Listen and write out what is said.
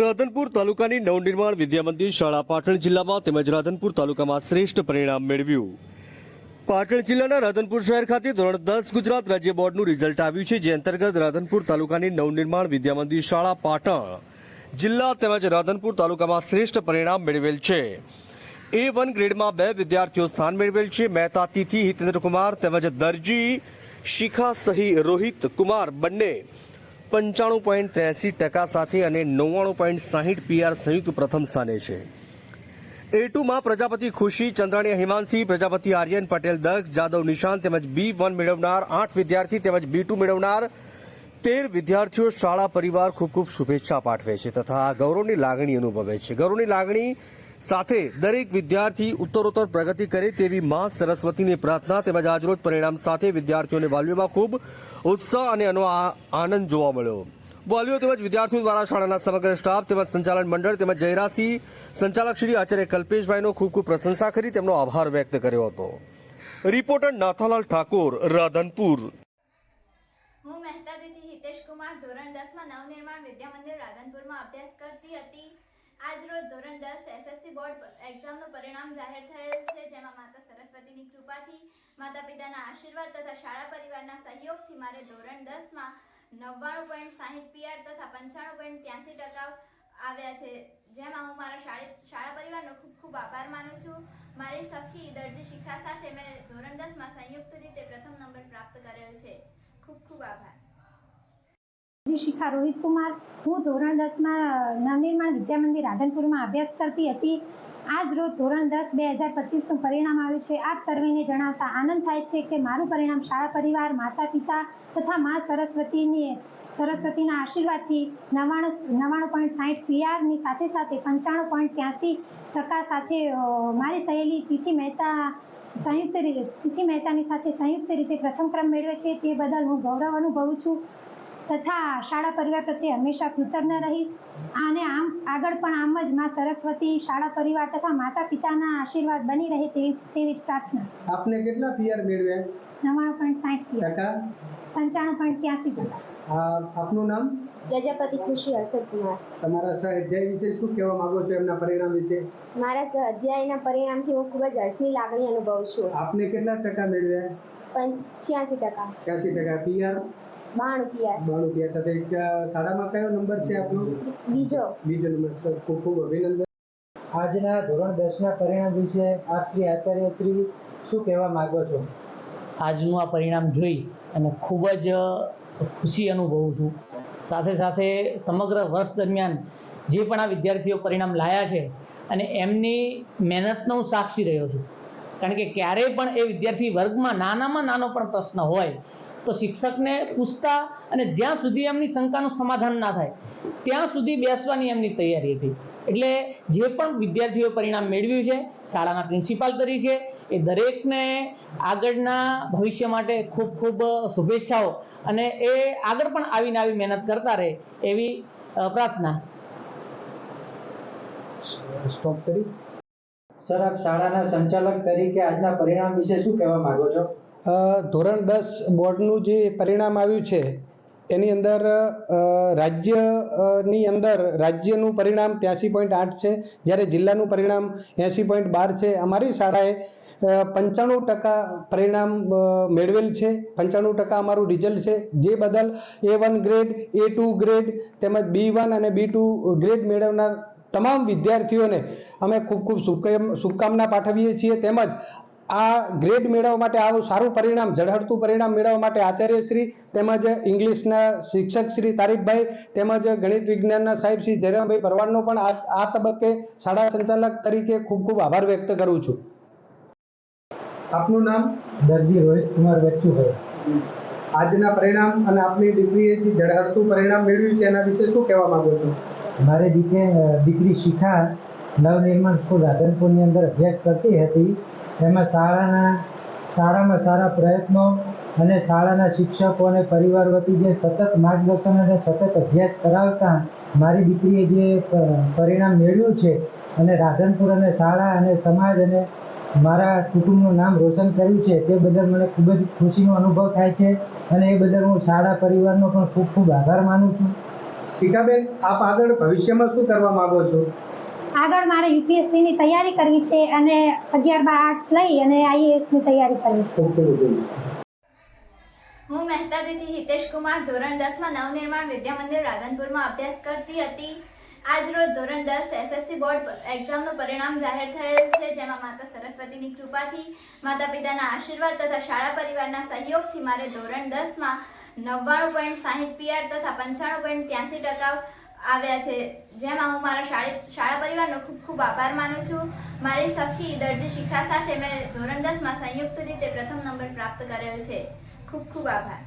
રાધનપુર તાલુકાની નવનિર્માણ વિદ્યામંદિર શાળા પાટણ જિલ્લામાં તેમજ રાધનપુર તાલુકામાં શ્રેષ્ઠ પરિણામ મેળવ્યું. પાટણ જિલ્લાના રાધનપુર શહેર ખાતે ધોરણ દસ ગુજરાત રાજ્ય બોર્ડનું રિઝલ્ટ આવ્યું છે, જે અંતર્ગત રાધનપુર તાલુકાની નવનિર્માણ વિદ્યામંદિર શાળા પાટણ જિલ્લા તેમજ રાધનપુર તાલુકામાં શ્રેષ્ઠ પરિણામ મેળવેલ છે. એ વન ગ્રેડમાં બે વિદ્યાર્થીઓ સ્થાન મેળવેલ છે. મહેતા તિથિ હિતેન્દ્ર કુમાર તેમજ દરજી શિખા સહી રોહિત કુમાર બંને પંચાણું પોઈન્ટ ત્યાસી ટકા સાથે અને નવ્વાણું પોઈન્ટ સાહીઠ પીઆર સંયુક્ત પ્રથમ સ્થાને છે. એ ટુમાં પ્રજાપતિ ખુશી ચંદ્રાણી હિમાંશી, પ્રજાપતિ આર્યન પટેલ દક્ષ જાદવ નિશાંત તેમજ બી વન મેળવનાર આઠ વિદ્યાર્થી તેમજ બી ટુ મેળવનાર તેર વિદ્યાર્થીઓ શાળા પરિવાર ખૂબ ખૂબ શુભેચ્છા પાઠવે છે તથા ગૌરવની લાગણી અનુભવે છે. ગૌરવની લાગણી સાથે દરેક વિદ્યાર્થી ઉત્તરોત્તર પ્રગતિ કરે તેવી મા સરસ્વતીની પ્રાર્થના તેમજ આજરોજ પરિણામ સાથે વિદ્યાર્થીઓને વાલીઓમાં ખૂબ ઉત્સાહ અને એનો આનંદ જોવા મળ્યો. વાલીઓ તેમજ વિદ્યાર્થીઓ દ્વારા શાળાના સમગ્ર સ્ટાફ તેમજ સંચાલન મંડળ તેમજ જયરાસી સંચાલક શ્રી આચાર્ય કલ્પેશભાઈનો ખૂબ ખૂબ પ્રશંસા કરી તેમનો આભાર વ્યક્ત કર્યો હતો. રિપોર્ટર નાથાલાલ ઠાકોર, રાધનપુર. હું મહેતા દીદી હિતેશ કુમાર ધોરણ દસમાં નવનિર્માણ વિદ્યા મંદિર રાધનપુરમાં અભ્યાસ કરતી હતી. આજ રોજ ધોરણ દસ એસએસસી બોર્ડ એક્ઝામનું પરિણામ જાહેર થયેલ છે. જેમાં માતા સરસ્વતીની કૃપાથી માતા પિતાના આશીર્વાદ તથા શાળા પરિવારના સહયોગથી મારે ધોરણ દસમાં નવ્વાણું પોઈન્ટ સાહીઠ પીઆર તથા પંચાણું પોઈન્ટ ત્યાંસી ટકા આવ્યા છે. જેમાં હું મારા શાળે પરિવારનો ખૂબ ખૂબ આભાર માનું છું. મારી સખી દરજી શિખા સાથે મેં ધોરણ દસમાં સંયુક્ત રીતે પ્રથમ નંબર પ્રાપ્ત કરેલ છે. ખૂબ ખૂબ આભાર. જી શિખા રોહિત કુમાર. હું ધોરણ દસમાં નવનિર્માણ વિદ્યા મંદિર રાધનપુરમાં અભ્યાસ કરતી હતી. આજ રોજ ધોરણ દસ બે હજાર પચીસનું પરિણામ આવ્યું છે. આપ સર્વેને જણાવતા આનંદ થાય છે કે મારું પરિણામ શાળા પરિવાર, માતા પિતા તથા મા સરસ્વતીની, સરસ્વતીના આશીર્વાદથી નવ્વાણું નવ્વાણું પોઈન્ટ સાહીઠ પીઆરની સાથે સાથે પંચાણું પોઈન્ટ ત્યાંસી ટકા સાથે મારી સહેલી તિથિ મહેતા સંયુક્ત રીતે તિથિ મહેતાની સાથે સંયુક્ત રીતે પ્રથમ ક્રમ મેળવ્યો છે. તે બદલ હું ગૌરવ અનુભવું છું. તથા શાળા પરિવાર પ્રત્યે હંમેશા કૃતજ્ઞ રહીશ. અને આમ આગળ પણ આમ જ માં સરસ્વતી શાળા પરિવાર તથા માતા પિતાના આશીર્વાદ બની રહે તેવી તેવી જ પ્રાર્થના. આપને કેટલા પીઆર મેળવ્યા? નવ્વાણું પોઈન્ટ સાઠ ટકા પંચાણું પોઈન્ટ ત્યાસી ટકા. આપનું નામ? પ્રજાપતિ ખુશી હર્ષદ કુમાર તમારા સ્વાધ્યાય વિશે શું કહેવા માંગો છો એમના પરિણામ વિશે? મારા અધ્યાયના પરિણામથી હું ખૂબ જ હર્ષની લાગણી અનુભવું છું. આપને કેટલા ટકા મેળવ્યા? પંચ્યાસી ટકા. છ્યાસી ટકા. પીઆર બાણું પિયાર બાણું પીઆર સાથે શાળામાં કયો નંબર છે આપનો બીજો. બીજો નંબર સર ખૂબ ખૂબ અભિનંદન. આજના ધોરણ દસના પરિણામ વિશે આપ શ્રી આચાર્ય શ્રી શું કહેવા માંગો છો? આજનું આ પરિણામ જોઈ અને ખૂબ જ ખુશી અનુભવું છું. સાથે સાથે સમગ્ર વર્ષ દરમિયાન જે પણ આ વિદ્યાર્થીઓ પરિણામ લાયા છે અને એમની મહેનતનો હું સાક્ષી રહ્યો છું. કારણ કે ક્યારેય પણ એ વિદ્યાર્થી વર્ગમાં નાનામાં નાનો પણ પ્રશ્ન હોય તો શિક્ષકને પૂછતા અને જ્યાં સુધી એમની શંકાનું સમાધાન ના થાય, ત્યાં સુધી બેસવાની એમની તૈયારી હતી. એટલે જે પણ વિદ્યાર્થીઓ પરિણામ મેળવ્યું છે, શાળાના પ્રિન્સિપાલ તરીકે, એ દરેકને આગળના ભવિષ્ય માટે ખૂબ ખૂબ શુભેચ્છાઓ. અને એ આગળ પણ આવીને આવી મહેનત કરતા રહે એવી પ્રાર્થના. સ્ટોપ કરી. સર આપ શાળાના સંચાલક તરીકે આજના પરિણામ વિશે શું કહેવા માંગો છો? ધોરણ દસ બોર્ડનું જે પરિણામ આવ્યું છે, એની અંદર રાજ્યની અંદર રાજ્યનું પરિણામ ત્યાંસી પોઈન્ટ આઠ છે, જ્યારે જિલ્લાનું પરિણામ એંસી પોઈન્ટ બાર છે. અમારી શાળાએ પંચાણું ટકા પરિણામ મેળવેલ છે. પંચાણું ટકા અમારું રિઝલ્ટ છે. જે બદલ A one grade, A two grade તેમજ બી વન અને બી ટુ ગ્રેડ મેળવનાર તમામ વિદ્યાર્થીઓને અમે ખૂબ ખૂબ શુભકામના પાઠવીએ છીએ. તેમજ આ ગ્રેડ મેળવવા માટે આવું સારું પરિણામ, ઝળહળતું પરિણામ મેળવવા માટે આચાર્યશ્રી તેમજ ઇંગ્લિશના શિક્ષક શ્રી તારીફભાઈ તેમજ ગણિત વિજ્ઞાનના સાહેબ શ્રી જયરામભાઈ ભરવાડનો પણ આ તબક્કે શાળા સંચાલક તરીકે ખૂબ ખૂબ આભાર વ્યક્ત કરું છું. આપનું નામ દરજી રોહિત કુમાર બચ્ચુભાઈ આજના પરિણામ અને આપની દીકરીએ જે ઝળહળતું પરિણામ મેળવ્યું છે, એના વિશે શું કહેવા માંગો છો? મારી દીકરી દીકરી શિખા નવનિર્માણ સ્કૂલ રાધનપુરની અંદર અભ્યાસ કરતી હતી. એમાં શાળાના સારામાં સારા પ્રયત્નો અને શાળાના શિક્ષકો અને પરિવાર વતી જે સતત માર્ગદર્શન અને સતત અભ્યાસ કરાવતા મારી દીકરીએ જે પરિણામ મેળવ્યું છે અને રાધનપુર અને શાળા અને સમાજ અને મારા કુટુંબનું નામ રોશન કર્યું છે, તે બદલ મને ખૂબ જ ખુશીનો અનુભવ થાય છે અને એ બદલ હું શાળા પરિવારનો પણ ખૂબ ખૂબ આભાર માનું છું. શિખાબેન આપ આગળ ભવિષ્યમાં શું કરવા માગો છો? આગળ મારે યુપીએસસી ની તૈયારી કરવી છે અને અગિયાર બાર આર્ટ્સ લઈ અને આઈએએસની તૈયારી કરવી છે. હું મહેતા દીદી હિતેશ કુમાર, ધોરણ દસમાં નવનિર્માણ વિદ્યા મંદિર રાધનપુરમાં અભ્યાસ કરતી હતી. આજ રોજ ધોરણ દસ એસએસસી બોર્ડ એક્ઝામનું પરિણામ જાહેર થયેલ છે, જેમાં માતા સરસ્વતીની કૃપાથી માતા પિતાના આશીર્વાદ તથા શાળા પરિવારના સહયોગથી મારે ધોરણ દસમાં નવ્વાણું પોઈન્ટ સાહીઠ પીઆર તથા પંચાણું પોઈન્ટ ત્યાંસી ટકા આવ્યા છે. જેમાં હું મારા શાળી પરિવારનો ખૂબ ખૂબ આભાર માનું છું. મારી સખી દરજી શિખા સાથે મેં ધોરણ દસમાં સંયુક્ત રીતે પ્રથમ નંબર પ્રાપ્ત કરેલ છે. ખૂબ ખૂબ આભાર.